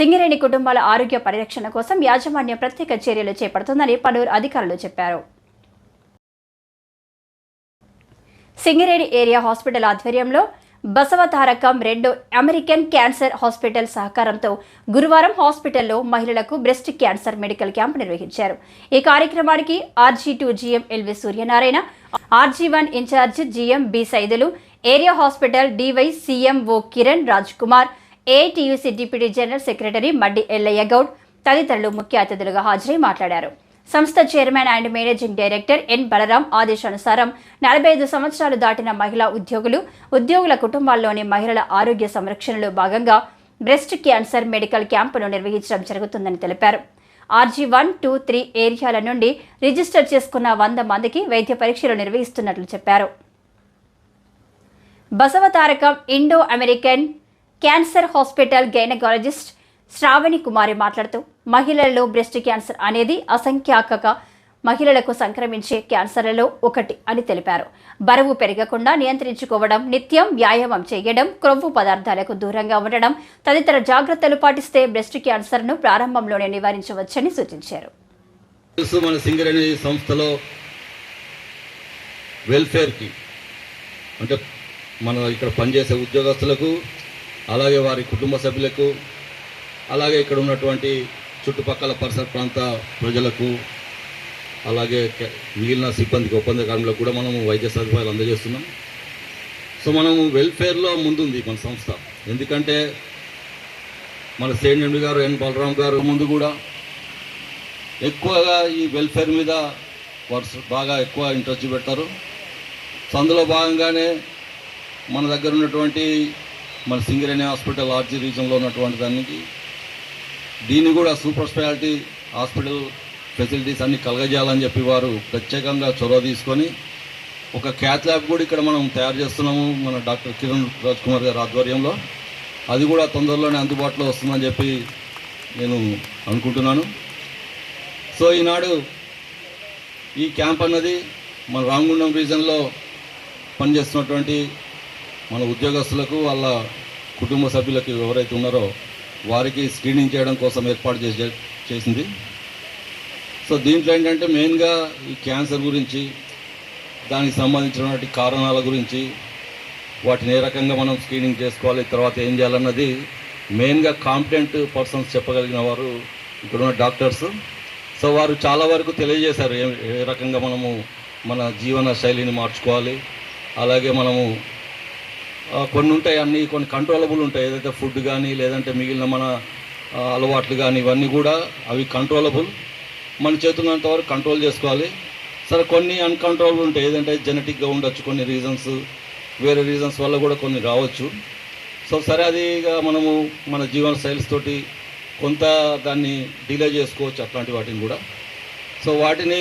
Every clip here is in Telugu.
సింగరేణి కుటుంబాల ఆరోగ్య పరిరక్షణ కోసం యాజమాన్యం ప్రత్యేక చర్యలు చేపడుతుందని పలువురు అధికారులు చెప్పారు. సింగరేణి ఏరియా హాస్పిటల్ ఆధ్వర్యంలో బసవతారకం రెండు అమెరికన్ క్యాన్సర్ హాస్పిటల్ సహకారంతో గురువారం హాస్పిటల్లో మహిళలకు బ్రెస్ట్ క్యాన్సర్ మెడికల్ క్యాంప్ నిర్వహించారు. ఈ కార్యక్రమానికి RG two GM LV Suryanarayana RG one in-charge GM B Saidulu area hospital DY CMO Kiran Raj Kumar ATUC deputy general secretary Maddi Ellaiah Goud తదితరులు ముఖ్య అతిథులుగా హాజరై మాట్లాడారు. సంస్థ chairman and managing director N Balaram ఆదేశానుసారం నలభై ఐదు సంవత్సరాలు దాటిన మహిళా ఉద్యోగులు ఉద్యోగుల కుటుంబాల్లోని మహిళల ఆరోగ్య సంరక్షణలో భాగంగా బ్రెస్ట్ క్యాన్సర్ మెడికల్ క్యాంపును నిర్వహించడం జరుగుతుందని తెలిపారు. ఆర్జీ వన్ టూ త్రీ ఏరియాల నుండి రిజిస్టర్ చేసుకున్న వంద మందికి వైద్య పరీక్షలు నిర్వహిస్తున్నట్లు చెప్పారు. Basavatarakam Indo American cancer hospital gynaecologist Sravani Kumari మాట్లాడుతూ మహిళలలో బ్రెస్ట్ క్యాన్సర్ అనేది అసంఖ్యాక మహిళలకు సంక్రమించే క్యాన్సర్లలో ఒకటి అని తెలిపారు. బరువు పెరగకుండా నియంత్రించుకోవడం నిత్యం వ్యాయామం చేయడం క్రొవ్వు పదార్థాలకు దూరంగా ఉండడం తదితర జాగ్రత్తలు పాటిస్తే బ్రెస్ట్ క్యాన్సర్ను ప్రారంభంలోనే నివారించవచ్చని సూచించారు. సంస్థలో వెల్ఫేర్కి అంటే మన ఇక్కడ పనిచేసే ఉద్యోగస్తులకు అలాగే వారి కుటుంబ సభ్యులకు అలాగే ఇక్కడ ఉన్నటువంటి చుట్టుపక్కల పరిసర ప్రాంత ప్రజలకు అలాగే మిగిలిన సిబ్బందికి ఒప్పందకారులకు కూడా మనము వైద్య సదుపాయాలు అందజేస్తున్నాం. సో మనము వెల్ఫేర్లో ముందుంది మన సంస్థ. ఎందుకంటే మన సేనండి గారు ఎన్ బలరాం గారు ముందు కూడా ఎక్కువగా ఈ వెల్ఫేర్ మీద వారు బాగా ఎక్కువ ఇంట్రెస్ట్ పెడతారు సో అందులో భాగంగానే మన దగ్గర ఉన్నటువంటి మన సింగరేణి హాస్పిటల్ ఆర్జీ రీజన్లో ఉన్నటువంటి దానికి దీన్ని కూడా సూపర్ స్పెషాలిటీ హాస్పిటల్ ఫెసిలిటీస్ అన్ని కలగజేయాలని చెప్పి వారు ప్రత్యేకంగా చొరవ తీసుకొని ఒక క్యాత్ ల్యాబ్ కూడా ఇక్కడ మనం తయారు చేస్తున్నాము మన డాక్టర్ కిరణ్ రాజ్ కుమార్ గారి ఆధ్వర్యంలో. అది కూడా తొందరలోనే అందుబాటులో వస్తుందని చెప్పి నేను అనుకుంటున్నాను. సో ఈనాడు ఈ క్యాంప్ అన్నది మన రామగుండం రీజన్లో పనిచేస్తున్నటువంటి మన ఉద్యోగస్తులకు వాళ్ళ కుటుంబ సభ్యులకు ఎవరైతే ఉన్నారో వారికి స్క్రీనింగ్ చేయడం కోసం ఏర్పాటు చేసే చేసింది. సో దీంట్లో ఏంటంటే మెయిన్గా ఈ క్యాన్సర్ గురించి దానికి సంబంధించినటువంటి కారణాల గురించి వాటిని ఏ రకంగా మనం స్క్రీనింగ్ చేసుకోవాలి తర్వాత ఏం చేయాలన్నది మెయిన్గా కాంపిటెంట్ పర్సన్స్ చెప్పగలిగిన వారు ఇక్కడ ఉన్న డాక్టర్స్ సో వారు చాలా వరకు తెలియజేశారు ఏ ఏ రకంగా మనము మన జీవన శైలిని మార్చుకోవాలి. అలాగే మనము కొన్ని ఉంటాయి అన్ని కొన్ని కంట్రోలబుల్ ఉంటాయి. ఏదైతే ఫుడ్ కానీ లేదంటే మిగిలిన మన అలవాట్లు కానీ ఇవన్నీ కూడా అవి కంట్రోలబుల్ మన చేతున్నంత వరకు కంట్రోల్ చేసుకోవాలి. సరే కొన్ని అన్కంట్రోలబుల్ ఉంటాయి. ఏదంటే జెనెటిక్గా ఉండొచ్చు కొన్ని రీజన్స్ వేరే రీజన్స్ వల్ల కూడా కొన్ని రావచ్చు. సో సరే అది ఇక మనము మన జీవన శైలిస్ తోటి కొంత దాన్ని డిలే చేసుకోవచ్చు అట్లాంటి వాటిని కూడా. సో వాటిని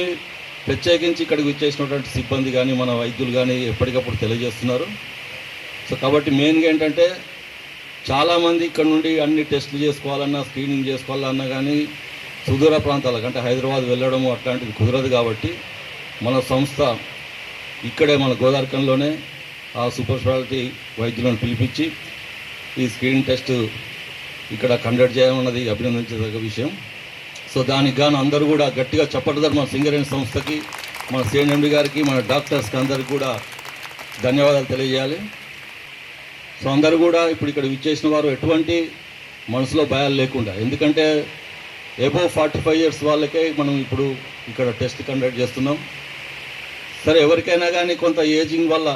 ప్రత్యేకించి ఇక్కడికి వచ్చేసినటువంటి సిబ్బంది కానీ మన వైద్యులు కానీ ఎప్పటికప్పుడు తెలియజేస్తున్నారు. సో కాబట్టి మెయిన్గా ఏంటంటే చాలామంది ఇక్కడ నుండి అన్ని టెస్టులు చేసుకోవాలన్నా స్క్రీనింగ్ చేసుకోవాలన్నా కానీ సుదూర ప్రాంతాలకు అంటే హైదరాబాద్ వెళ్ళడము అట్లాంటిది కుదరదు కాబట్టి మన సంస్థ ఇక్కడే మన గోదార్కంలోనే ఆ సూపర్ స్పెషాలిటీ వైద్యులను పిలిపించి ఈ స్క్రీనింగ్ టెస్ట్ ఇక్కడ కండక్ట్ చేయమన్నది అభినందించదగ్గ విషయం. సో దానికి గాను అందరూ కూడా గట్టిగా చెప్పట్లేదు మన సింగరేణి సంస్థకి మన సిఎండి గారికి మన డాక్టర్స్కి అందరికి కూడా ధన్యవాదాలు తెలియజేయాలి. సో అందరూ కూడా ఇప్పుడు ఇక్కడ విచ్చేసిన వారు ఎటువంటి మనసులో భయాలు లేకుండా. ఎందుకంటే ఎబో ఫార్టీ ఫైవ్ ఇయర్స్ వాళ్ళకే మనం ఇప్పుడు ఇక్కడ టెస్ట్ కండక్ట్ చేస్తున్నాం. సరే ఎవరికైనా కానీ కొంత ఏజింగ్ వల్ల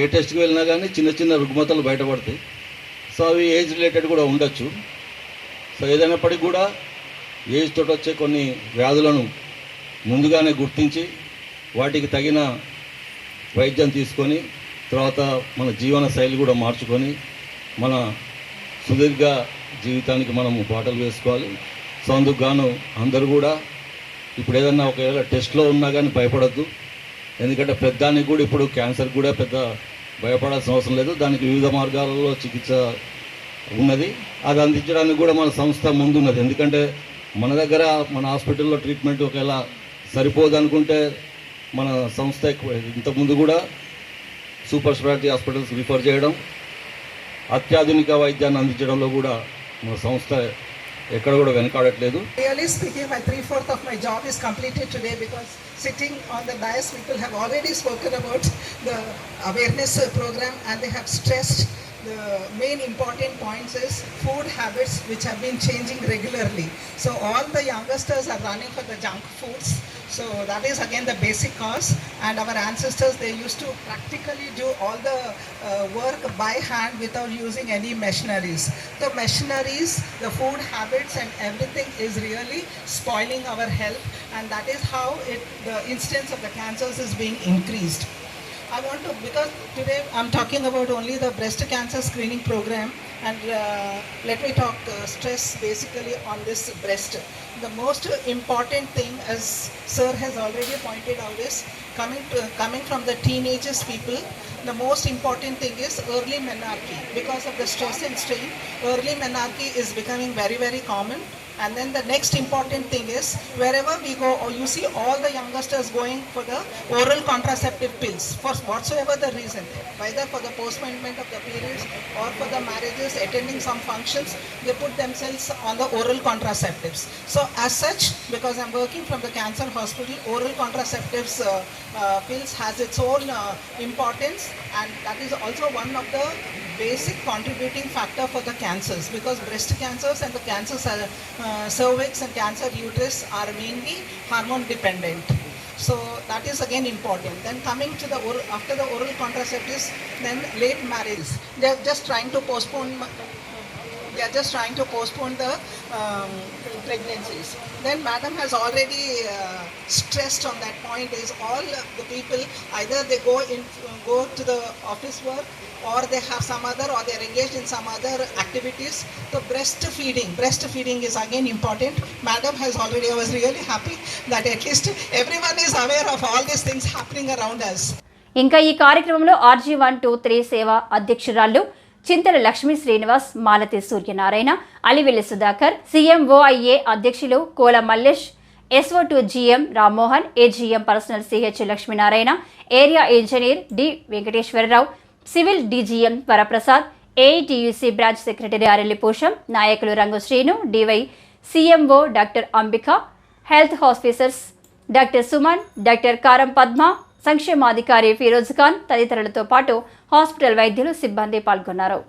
ఏ టెస్ట్కి వెళ్ళినా కానీ చిన్న చిన్న రుగ్మతలు బయటపడతాయి. సో అవి ఏజ్ రిలేటెడ్ కూడా ఉండొచ్చు. సో ఏదైనప్పటికీ కూడా ఏజ్ తోటి వచ్చే కొన్ని వ్యాధులను ముందుగానే గుర్తించి వాటికి తగిన వైద్యం తీసుకొని తర్వాత మన జీవన శైలి కూడా మార్చుకొని మన సుదీర్ఘ జీవితానికి మనము బాటలు వేసుకోవాలి. సో అందుకు గాను అందరూ కూడా ఇప్పుడు ఏదన్నా ఒకవేళ టెస్ట్లో ఉన్నా కానీ భయపడద్దు. ఎందుకంటే పెద్దానికి కూడా ఇప్పుడు క్యాన్సర్ కూడా పెద్ద భయపడాల్సిన అవసరం లేదు. దానికి వివిధ మార్గాలలో చికిత్స ఉన్నది. అది అందించడానికి కూడా మన సంస్థ ముందున్నది. ఎందుకంటే మన దగ్గర మన హాస్పిటల్లో ట్రీట్మెంట్ ఒకవేళ సరిపోదనుకుంటే మన సంస్థ ఎక్కువ ఇంతకుముందు కూడా సూపర్ స్పెషాలిటీ హాస్పిటల్స్ రిఫర్ చేయడం అత్యాధునిక వైద్యాన్ని అందించడంలో కూడా మా సంస్థ ఎక్కడ కూడా వెనకాడట్లేదు. Really speaking my three fourth of my job is completed today because sitting on the dais have already spoken about the awareness programme and they have stressed the main important points is food habits which have been changing regularly. So all the youngsters are running for the junk foods. So that is again the basic cause. And our ancestors they used to practically do all the uh, work by hand without using any machineries. The machineries, the food habits, and everything is really spoiling our health, and that is how it, the incidence of the cancers is being increased. I want to because today I'm talking about only the breast cancer screening program, and uh, let me talk uh, stress basically on this breast. The most important thing, as Sir has already pointed out, is coming to, coming from the teenagers people. The most important thing is early menarche because of the stress and strain. Early menarche is becoming very very common. And then the next important thing is wherever we go, or you see all the youngsters going for the oral contraceptive pills for whatsoever the reason, whether for the postponement of the periods or for the marriages, attending some functions, they put themselves on the oral contraceptives. So as such, because I'm working from the cancer hospital, oral contraceptives uh, uh, pills has its own uh, importance, and that is also one of the basic contributing factor for the cancers because breast cancers and the cancers are, uh, cervix and cancer uterus are mainly hormone dependent. So that is again important. Then coming to the oral, after the oral contraceptives, then late marriage. They are just trying to postpone. They are just trying to postpone the um, pregnancies. Then Madam has already uh, stressed on that point. Is all the people either they go in go to the office work or they have some other or they are engaged in some other activities. So breastfeeding, breastfeeding is again important. Madam has already, I was really happy that at least everyone is aware of all these things happening around us. ఇంకా ఈ కార్యక్రమంలో ఆర్జీ వన్ టూ త్రీ సేవ అధ్యక్షురాలు చింతల లక్ష్మీ శ్రీనివాస్ మాలతి సూర్యనారాయణ అలివెల్లి సుధాకర్ సీఎంఓఐఏ అధ్యక్షులు Kola Mallesh SO two GM Rammohan AGM personnel CH Lakshminarayana area engineer D Venkateswararao civil DGM Varaprasad AITUC branch secretary Arelli పూషం నాయకులు రంగు Srinu DY CMO doctor Ambika health officers doctor Suman doctor Karam Padma సంక్షేమాధికారి Firoz Khan తదితరులతో పాటు హాస్పిటల్ వైద్యులు సిబ్బంది పాల్గొన్నారు.